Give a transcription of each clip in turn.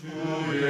Чує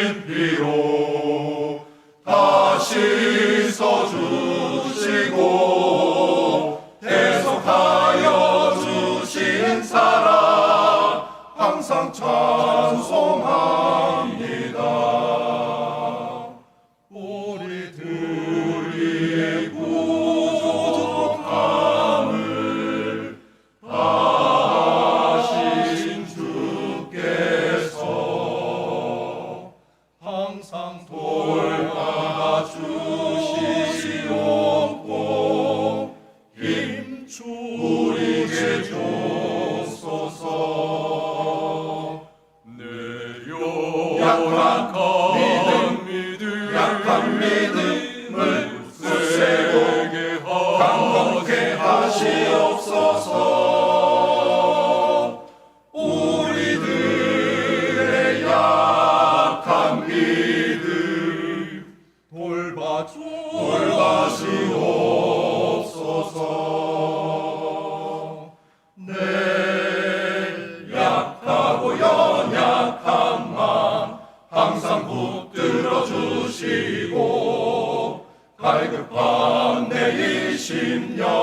항상 돌봐 주시옵고 힘주 우리게 주소서. 내 약한 믿음 약한 믿음을 주시고 갈급한 내 심령